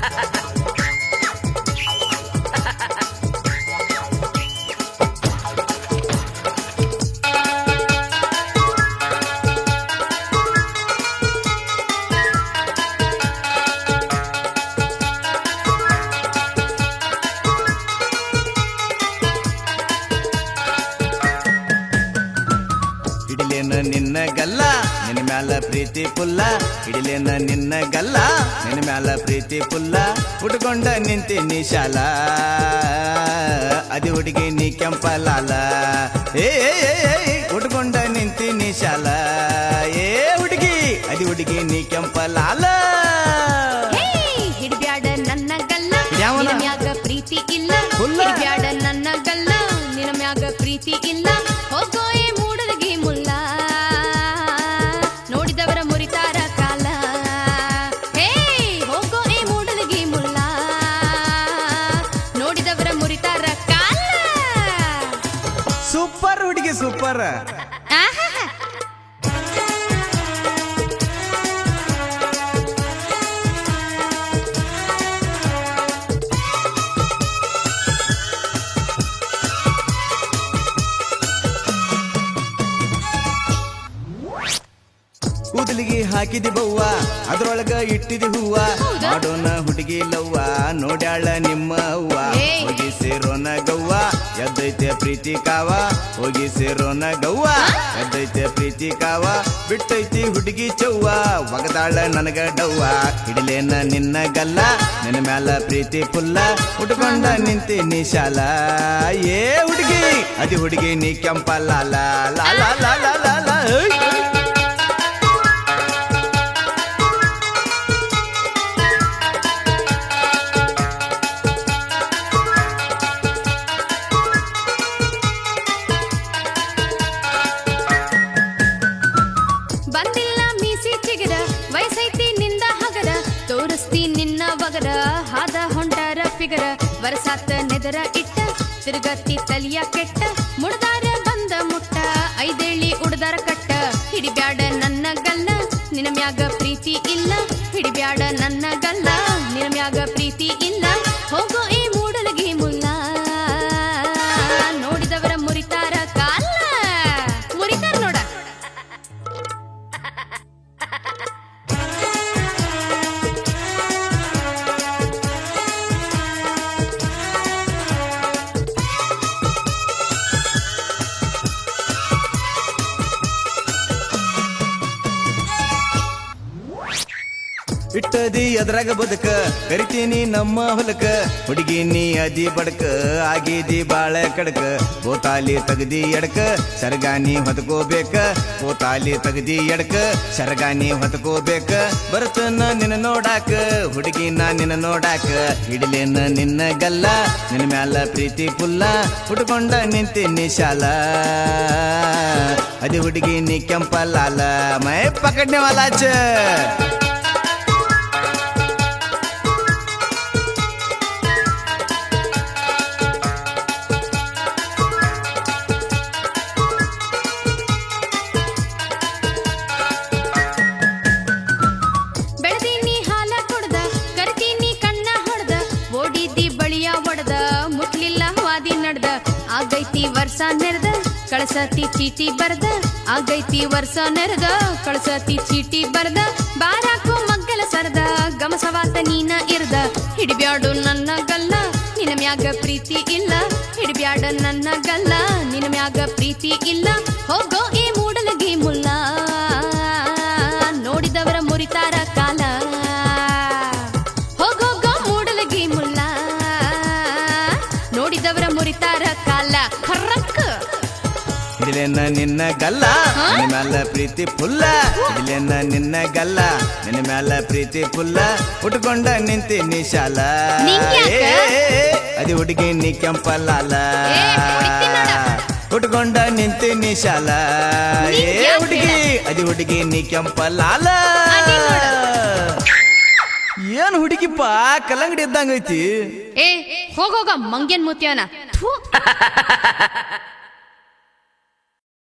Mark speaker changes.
Speaker 1: ha ha ha ಪ್ರೀತಿ ಪುಲ್ಲ ಹಿಡಿಲೇನ ನಿನ್ನ ಗಲ್ಲ, ನಿನ್ನ ಮ್ಯಾಲ ಪ್ರೀತಿ ಪುಲ್ಲ, ಉಟ್ಕೊಂಡ ನಿಂತೀನಿ ಶಾಲ ಅದು ಹುಡುಗಿ ನೀ ಕೆಂಪ ಲಾಲ. ಏ ಸೂಪರ್ ಹುಡುಗಿ ಸೂಪರ್. ಕೂದಲಿಗೆ ಹಾಕಿದಿ ಬವ್ವ ಅದ್ರೊಳಗ ಇಟ್ಟಿದಿ ಹೂವ? ಮಾಡೋಣ ಹುಡುಗಿ ಲವ್ವ ನೋಡ್ಯಾಳ ನಿಮ್ಮ ಅವ್ವ. ಹೋಗಿ ಸೇರೋನ ಗವ್ವ ಎದ್ದೈತೆ ಪ್ರೀತಿ ಕಾವ, ಹೋಗಿ ಸೇರೋನ ಗವ್ವ ಎದ್ದೈತೆ ಪ್ರೀತಿ ಕಾವ, ಬಿಟ್ಟೈತಿ ಹುಡುಗಿ ಚವ್ವ. ಒಗದಾಳ ನನಗ ಡವ್ವ. ಹಿಡಲೇನ ನಿನ್ನ ಗಲ್ಲ, ನಿನ್ನ ಮ್ಯಾಲ ಪ್ರೀತಿ ಪುಲ್ಲ. ಉಟ್ಕೊಂಡ ನಿಂತೀನಿ ಶಾಲ. ಏ ಹುಡುಗಿ, ಅದಿ ಹುಡುಗಿ ನೀ ಕೆಂಪ ಲಾಲ ಲಾಲ ಲಾಲ.
Speaker 2: ವರಸಾತ ನೆದರ ಇಟ್ಟ, ತಿರುಗತ್ತಿ ತಲಿಯ ಕೆಟ್ಟ, ಮುಡದಾರ ಬಂದ ಮುಟ್ಟ, ಐದೇಳಿ ಉಡದಾರ ಕಟ್ಟ. ಹಿಡಿಬ್ಯಾಡ ನನ್ನ ಗಲ್ಲ ನಿನ ಮ್ಯಾಗ ಪ್ರೀತಿ ಇಲ್ಲ, ಹಿಡಿಬ್ಯಾಡ ನನ್ನ ಗಲ್ಲ.
Speaker 1: ಇಟ್ಟದಿ ಎದ್ರಾಗ ಬದುಕ. ಕರಿತೀನಿ ನಮ್ಮ ಹೊಲಕ. ಹುಡುಗಿ ನೀ ಅದಿ ಬಡಕ. ಆಗಿದಿ ಬಾಳೆ ಕಡಕ. ಬೋತಾಲಿ ತಗದಿ ಎಡಕ. ಸರಗಾನಿ ಹೊತ್ಕೋಬೇಕ. ಬೋತಾಲಿ ತಗದಿ ಎಡಕ. ಸರಗಾನಿ ಹೊತ್ಕೋಬೇಕ. ಬರ್ತನ ನಿನ್ನ ನೋಡಾಕ. ಹುಡುಗಿ ನಾ ನಿನ್ನ ನೋಡಾಕ. ಹಿಡಲೇನ ನಿನ್ನ ಗಲ್ಲ. ನಿನ್ನ ಮ್ಯಾಲ ಪ್ರೀತಿ ಪುಲ್ಲ. ಹುಡ್ಕೊಂಡ ನಿಂತೀನಿ ಶಾಲ. ಅದಿ ಹುಡುಗಿ ನೀ ಕೆಂಪ ಲಾಲ. ಮೈ ಪಕಡ್ನೆ ವಾಲಾಚ
Speaker 2: ವಾದಿ ನಡ್ದ, ಆಗೈತಿ ವರ್ಷ ನೆರೆದ, ಕಳಸತಿ ಚೀಟಿ ಬರ್ದ, ಆಗೈತಿ ವರ್ಷ ನೆರೆದ, ಕಳಸತಿ ಚೀಟಿ ಬರ್ದ, ಬಾರಾಕು ಮಗ್ಗಲ ಸರದ ಗಮಸವಾತ ನೀನ ಇರ್ದ, ಹಿಡಿಬ್ಯಾಡು ನನ್ನ ಗಲ್ಲ ನಿನ ಮ್ಯಾಗ ಪ್ರೀತಿ ಇಲ್ಲ, ಹಿಡಿಬ್ಯಾಡ ನನ್ನ ಗಲ್ಲ ನಿನ ಮ್ಯಾಗ ಪ್ರೀತಿ ಇಲ್ಲ, ಹೋಗೋ
Speaker 1: ಹಿಡಿಲೇನ ನಿನ್ನ ಗಲ್ಲ? ನಿನ್ನ ಮ್ಯಾಲ ಪ್ರೀತಿ ಫುಲ್ಲ ಇಲ್ಲೇನ ನಿನ್ನ ಗಲ್ಲ? ನಿನ್ನ ಮ್ಯಾಲ ಪ್ರೀತಿ ಫುಲ್ಲ ಉಟ್ಕೊಂಡ ನಿಂತೀನಿ ಶಾಲ? ಅದು ಹುಡುಗಿ ನೀ ಕೆಂಪ ಲಾಲ
Speaker 2: ಏ, ಹೊಡಿತೀನಿ ನೋಡ.
Speaker 1: ಉಟ್ಕೊಂಡ ನಿಂತೀನಿ ಶಾಲ? ಏ? ಹುಡುಗಿ ಅದಿ ಹುಡುಗಿ ನೀ ಕೆಂಪ ಲಾಲ ಏನ್ ಹುಡುಗಿಪ್ಪ ಕಲ್ಲಂಗಡಿ ಇದ್ದಂಗೈತಿ
Speaker 2: ಏ ಹೋಗೋಗ ಮಂಗೇನ್ ಮುತ್ಯಾನ